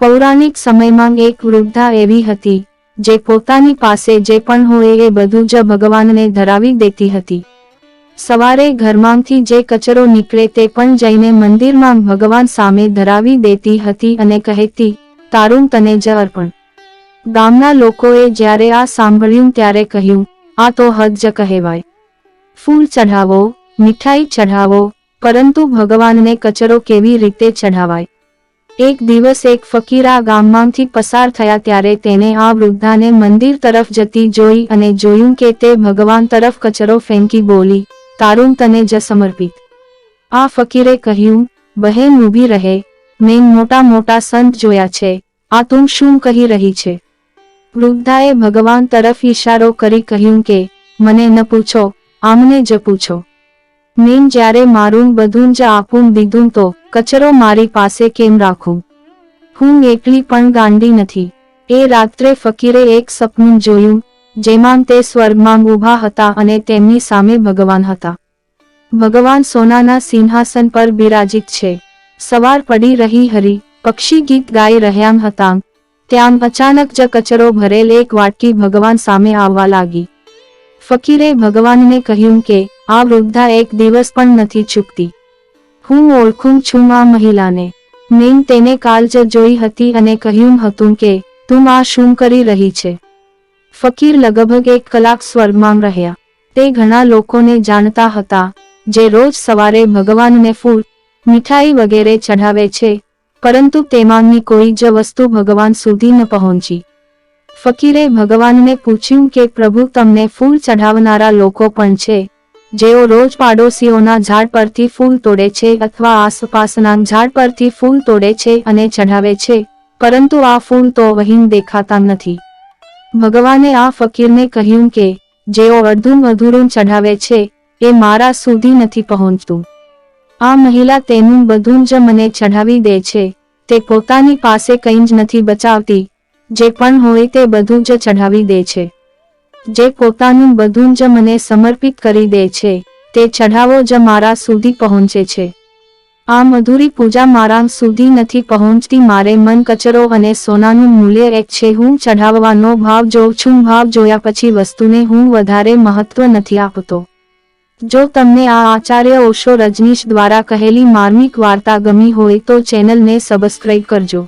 પૌરાણિક સમયમાં એક વૃદ્ધા એવી હતી, જે પોતાની પાસે જે પણ હોય એ બધું જ ભગવાનને ધરાવી દેતી હતી. સવારે ઘરમાંથી જે કચરો નીકળે તે પણ જઈને મંદિરમાં ભગવાન સામે ધરાવી દેતી હતી અને કહેતી, તારું તને જ અર્પણ. ગામના લોકોએ જ્યારે આ સાંભળ્યું ત્યારે કહ્યું, આ તો હદ જ કહેવાય. ફૂલ ચઢાવો, મીઠાઈ ચઢાવો, પરંતુ ભગવાનને કચરો કેવી રીતે ચઢાવાય? એક દિવસ એક ફકીર આ ગામમાંથી પસાર થયા ત્યારે તેને આ વૃદ્ધાને મંદિર તરફ જતી જોઈ અને જોયું કે તે ભગવાન તરફ કચરો ફેંકી બોલી તારું તને જ સમર્પિત. આ ફકીરે કહ્યું, બહેન ઊભી રહે, મેં મોટા મોટા સંત જોયા છે, આ તું શું કહી રહી છે? વૃદ્ધાએ ભગવાન તરફ ઈશારો કરી કહ્યું કે, મને ન પૂછો, આમને જ પૂછો. મેં જ્યારે મારું બધું જ આપું દીધું તો કચરો મારી પાસે કેમ રાખું? હું એકલી પણ ગાંડી નથી. એ રાત્રે ફકીરે એક સપનું જોયું, જેમાં તે સ્વર્ગમાં ઊભા હતા અને તેમની સામે ભગવાન હતા. ભગવાન સોનાના સિંહાસન પર બિરાજિત છે. સવાર પડી રહી હરી, પક્ષી ગીત ગાઈ રહ્યા હતા. ત્યાં અચાનક જ કચરો ભરેલ એક વાટકી ભગવાન સામે આવવા લાગી. ફકીરે ભગવાનને કહ્યું કે, આ વૃદ્ધા એક દિવસ પણ નથી ચૂકતી હું ઓળખું છું આ મહિલાને. મેં તેને કાલ જ જોઈ હતી અને કહ્યું હતું કે, તું આ શું કરી રહી છે? ફકીર લગભગ એક કલાક સ્વર્ગમાં રહ્યા. તે ઘણા લોકોને જાણતા હતા, જે રોજ સવારે ભગવાનને ફૂલ, મીઠાઈ વગેરે ચઢાવે છે, પરંતુ તેમાંની કોઈ જ વસ્તુ ભગવાન સુધી ન પહોંચી. ફકીરે ભગવાનને પૂછ્યું કે, પ્રભુ, તમને ફૂલ ચઢાવનારા લોકો પણ છે, જેઓ રોજ પાડોશીઓના ઝાડ પરથી ફૂલ તોડે છે અથવા આસપાસના ઝાડ પરથી ફૂલ તોડે છે અને ચઢાવે છે, પરંતુ આ ફૂલ તો વહીન દેખાતા નથી. ભગવાને આ ફકીરને કહ્યું કે, જેઓ અડધું અધૂરું ચઢાવે છે, એ મારા સુધી નથી પહોંચતું. આ મહિલા તેનું બધું જ મને ચઢાવી દે છે, તે પોતાની પાસે કંઈ જ નથી બચાવતી જે પણ હોય તે બધું જ ચઢાવી દે છે. જે પોતાનું બધું જ મને સમર્પિત કરી દે છે, તે ચઢાવો જ મારા સુધી પહોંચે છે. આ મધુરી પૂજા મારા સુધી નથી પહોંચતી, મારે મન કચરો અને સોનાનું મૂલ્ય એક છે, હું ચઢાવવાનો ભાવ જોઉં છું, ભાવ જોયા પછી વસ્તુને હું વધારે મહત્વ નથી આપતો. જો તમને આ આચાર્ય ઓશો રજનીશ દ્વારા કહેલી માર્મિક વાર્તા ગમી હોય તો ચેનલને સબસ્ક્રાઇબ કરજો.